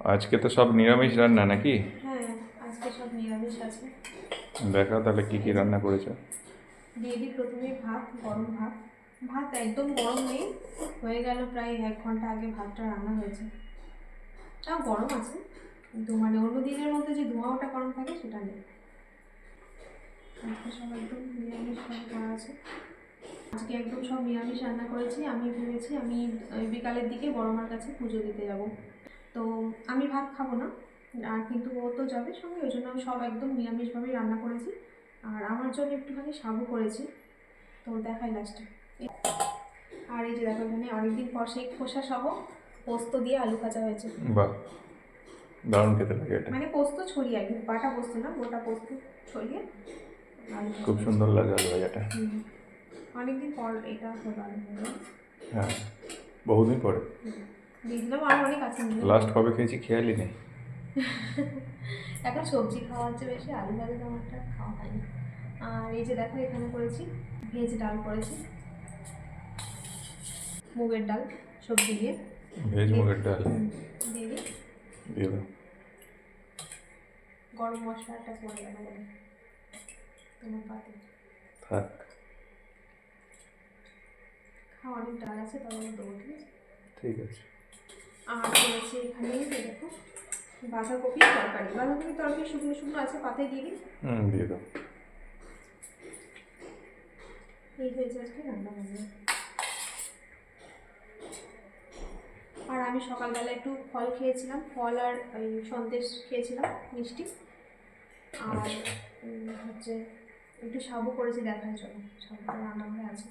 আজকে তো সব নিরামিষ রান্না নাকি? হ্যাঁ আজকে সব নিরামিষ আছে। দেখাও তাহলে কি কি রান্না করেছ? দিয়ে দিই প্রথমে ভাত গরম ভাত। ভাত একদম গরম নেই হয়ে গেল প্রায় এক ঘণ্টা আগে ভাতটা রান্না হয়েছে। তাও গরম আছে কিন্তু মানে অন্য দিনের মধ্যে যে ধোঁয়াটা গরম থাকে সেটা নেই। আজকে সব একদম নিরামিষভাবে করা আছে। আজকে একদম সব নিরামিষ রান্না করেছি আমি ভেবেছি আমি বিকালের দিকে বড় মার কাছে পুজো দিতে যাব। তো আমি ভাত খাব না আর কিন্তু ও তো যাবে সঙ্গে ওই জন্য আমি সব একদম নিরামিষভাবেই রান্না করেছি। আর আমার জন্য একটুখানি সাবু করেছি তো দেখাই লাস্টে আর এই যে দেখো এখানে অনেকদিন পর সেই খোসা সহ পোস্ত দিয়ে আলু ভাজা হয়েছে। বাহ দারুণ খেতে লাগে এটা। মানে পোস্ত ছড়িয়ে আর বাটা পোস্ত না গোটা পোস্ত ছড়িয়ে খুব সুন্দর লাগে আলু ভাজাটা। অনেকদিন পর এটা হলো হ্যাঁ বহুদিন পরে। দিয়ে দিলাম আর অনেক আছে। লাস্ট কবে খেয়েছি খেয়ালই নেই। এখন সবজি খাওয়া হচ্ছে বেশি আলু ভাজা একটা খাওয়া হয়নি। আর এই যে দেখো এখানে করেছি ভেজ ডাল করেছি। মুগের ডাল সবজি দিয়ে। ভেজ মুগের ডাল। দিয়ে দিয়ে গরম মশলাটা পরে গেল তোমার পাতে। থাক। খাওয়া অনেক ডাল আছে আমি দেবো ঠিক আছে? ঠিক আছে। আর করেছি এখানে দেখো। বাঁধাকপি তরকারি। বাঁধাকপি তরকারি শুকনো শুকনো আছে পাতায় দিয়ে দিই। হুম দিয়ে দাও। এই হয়েছে আজকে রান্না বান্না। আর আমি সকালবেলা একটু ফল খেয়েছিলাম ফল আর ওই সন্দেশ খেয়েছিলাম মিষ্টি। আর আচ্ছা। হচ্ছে একটু সাবু করেছি দেখার জন্য সাবুটা রান্নাঘরে আছে।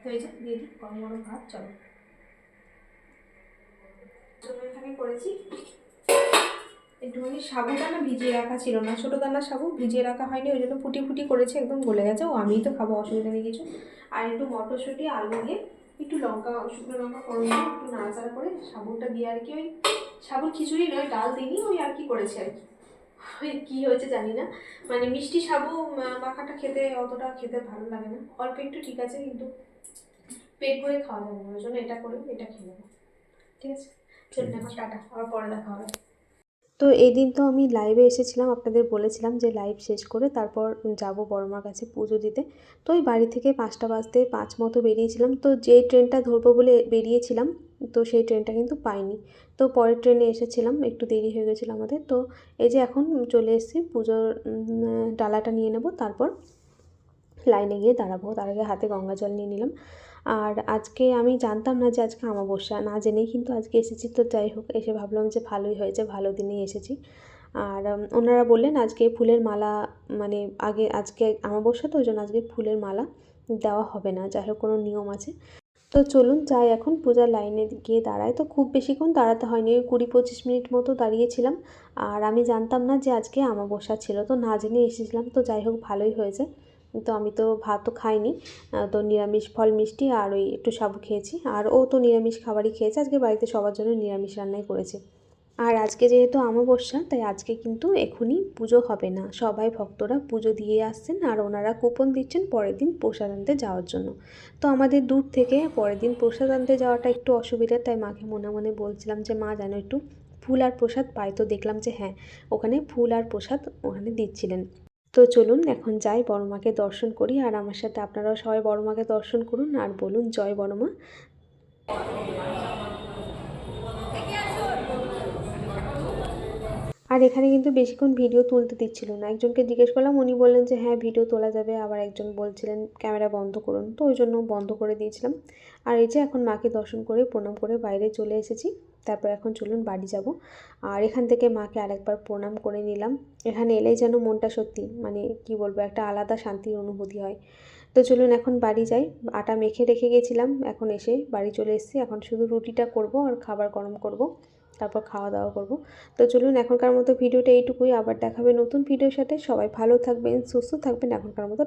তো এই যে দিয়ে দিই গরম গরম ভাত চলো। চলো এখানে করেছি। একটুখানি সাবুটা না ভিজিয়ে রাখা ছিল না। ছোটো দানার সাবু ভিজিয়ে রাখা হয়নি, ওই জন্য ফুটি ফুটি করেছে, একদম গলে গেছে। ও আমিই তো খাব, অসুবিধা নেই কিছু। আর একটু মটরশুঁটি, আলু দিয়ে একটু লঙ্কা, শুকনো লঙ্কা দিয়ে একটু নাড়াচাড়া করে সাবুটা দিয়ে আর কি ওই সাবুর খিচুড়ি নয়, ডাল দিনই ওই আর কি করেছে আর কি। ওই কী হয়েছে জানি না। মানে মিষ্টি সাবু মাখাটা খেতে অতটা খেতে ভালো লাগে না। অল্প একটু ঠিক আছে, কিন্তু পেট ভরে খাওয়া যাবে ওই জন্য এটা করে, এটা খেয়ে নেব। ঠিক আছে? তো এই দিন তো আমি লাইভে এসেছিলাম, আপনাদের বলেছিলাম যে লাইভ শেষ করে তারপর যাব বড়মার কাছে পুজো দিতে। তো ওই বাড়ি থেকে পাঁচটা বাজতে পাঁচ মতো বেরিয়েছিলাম। তো যে ট্রেনটা ধরবো বলে বেরিয়েছিলাম, তো সেই ট্রেনটা কিন্তু পাইনি। তো পরের ট্রেনে এসেছিলাম, একটু দেরি হয়ে গেছিল আমাদের। তো এই যে এখন চলে এসেছি, পুজোর ডালাটা নিয়ে নেব, তারপর লাইনে গিয়ে দাঁড়াবো। তার আগে হাতে গঙ্গা জল নিয়ে নিলাম। আর আজকে আমি জানতাম না যে আজকে আমাবস্যা না জেনেই কিন্তু আজকে এসেছি। তো যাই হোক, এসে ভাবলাম যে ভালোই হয়েছে, ভালো দিনেই এসেছি। আর ওনারা বললেন আজকে ফুলের মালা মানে আগে, আজকে আমাবস্যা তো ওই জন্য আজকে ফুলের মালা দেওয়া হবে না। যাই হোক, কোনো নিয়ম আছে। তো চলুন, যাই এখন, পূজার লাইনে গিয়ে দাঁড়ায় তো খুব বেশিক্ষণ দাঁড়াতে হয়নি, ওই কুড়ি পঁচিশ মিনিট মতো দাঁড়িয়েছিলাম। আর আমি জানতাম না যে আজকে আমাবস্যা ছিল, তো না জেনে এসেছিলাম। তো যাই হোক, ভালোই হয়েছে। তো আমি তো ভাতও খাইনি তো নিরামিষ ফল মিষ্টি আর ওই একটু সাবু খেয়েছি। আর ও তো নিরামিষ খাবারই খেয়েছে, আজকে বাড়িতে সবার জন্য নিরামিষ রান্নাই করেছে। আর আজকে যেহেতু আমাবস্যা তাই আজকে কিন্তু এখনই পুজো হবে না। সবাই ভক্তরা পুজো দিয়ে আসছেন আর ওনারা কুপন দিচ্ছেন পরের দিন প্রসাদ আনতে যাওয়ার জন্য। তো আমাদের দূর থেকে পরের দিন প্রসাদ আনতে যাওয়াটা একটু অসুবিধা, তাই মাকে মনে মনে বলছিলাম যে, মা, যেন একটু ফুল আর প্রসাদ পাই তো দেখলাম যে হ্যাঁ ওখানে ফুল আর প্রসাদ ওখানে দিচ্ছিলেন। তো চলুন এখন যাই বড় মাকে দর্শন করি, আর আমার সাথে আপনারাও সবাই বড় মাকে দর্শন করুন, আর বলুন জয় বড় মা। আর এখানে কিন্তু বেশিক্ষণ ভিডিও তুলতে দিচ্ছিল না। একজনকে জিজ্ঞেস করলাম, উনি বললেন যে হ্যাঁ ভিডিও তোলা যাবে। আবার একজন বলছিলেন, ক্যামেরা বন্ধ করুন। তো ওই জন্য বন্ধ করে দিয়েছিলাম। আর এই যে, এখন মাকে দর্শন করে, প্রণাম করে বাইরে চলে এসেছি। তারপর এখন চলুন বাড়ি যাব। আর এখান থেকে মাকে আরেকবার প্রণাম করে নিলাম। এখানে এলেই যেন মনটা সত্যি মানে কি বলব, একটা আলাদা শান্তির অনুভূতি হয়। তো চলুন এখন বাড়ি যাই। আটা মেখে রেখে গেছিলাম, এখন এসে বাড়ি চলে এসেছি। এখন শুধু রুটিটা করব আর খাবার গরম করব, তারপর খাওয়া দাওয়া করব। তো চলুন এখনকার মতো ভিডিওটা এইটুকুই। আবার দেখাবে নতুন ভিডিওর সাথে। সবাই ভালো থাকবেন, সুস্থ থাকবেন এখনকার মতো।